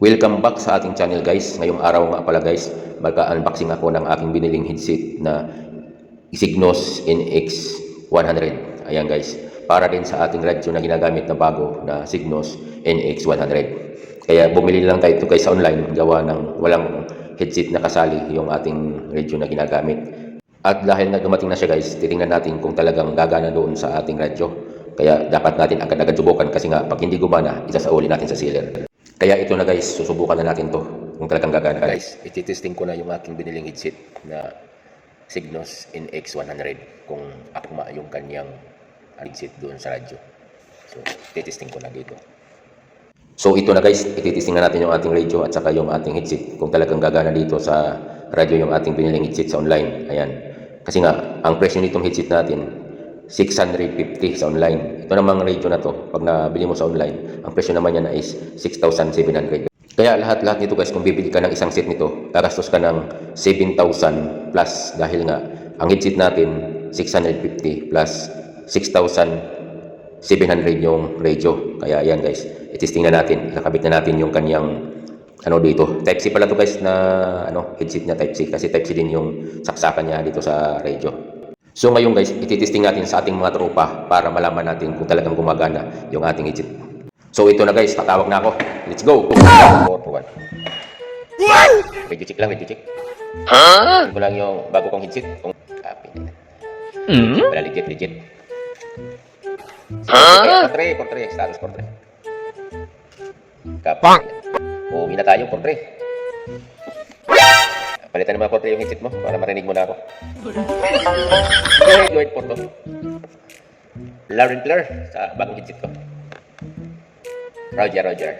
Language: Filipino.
Welcome back sa ating channel guys. Ngayong araw nga pala guys, magka-unboxing ako ng aking biniling headset na Signos NX100. Ayan guys, para din sa ating radyo na ginagamit na bago na Signos NX100. Kaya bumili lang tayo ito guys online, gawa ng walang headset na kasali yung ating radyo na ginagamit. At dahil na dumating na siya guys, titingnan natin kung talagang gagana doon sa ating radyo. Kaya dapat natin agad-agad subukan kasi nga pag hindi gumana, isasauli natin sa sealer. Kaya ito na guys, susubukan na natin to kung talagang gagana. Guys, ititesting ko na yung aking biniling headset na Signos NX100 kung akma yung kanyang headset doon sa radyo. So, titesting ko na dito. So ito na guys, ititesting na natin yung ating radio at saka yung ating headset kung talagang gagana dito sa radyo yung ating biniling headset sa online. Ayan. Kasi nga, ang presyo nitong headset natin, 650 sa online. Ito namang radio na to, pag nabili mo sa online, ang presyo naman niya na is 6,700. Kaya lahat-lahat nito guys, kung bibili ka ng isang set nito, gagastos ka ng 7,000 plus dahil nga, ang headset natin, 650 plus 6,700 yung radio. Kaya yan guys, itesting na natin, nakabit na natin yung kanyang ano dito. Type C pala to guys na ano, headset niya Type C kasi Type C din yung saksakan niya dito sa radio. So ngayon guys, ititesting natin sa ating mga tropa para malaman natin kung talagang gumagana yung ating headset. So ito na guys, tatawag na ako. Let's go! 4 for 1. Medyo check lang, medyo check. Huh? Ito lang yung bago kong headset. Kung copy na. Hmm? Wala legit, legit. Huh? Portre, portre, status portre. Copy. Bang! Uuwi na tayo, portre. Palitan naman portre yung headset mo para marinig mo na ako. Go ahead, porto. And clear sa bagong headset ko. Roger, Roger.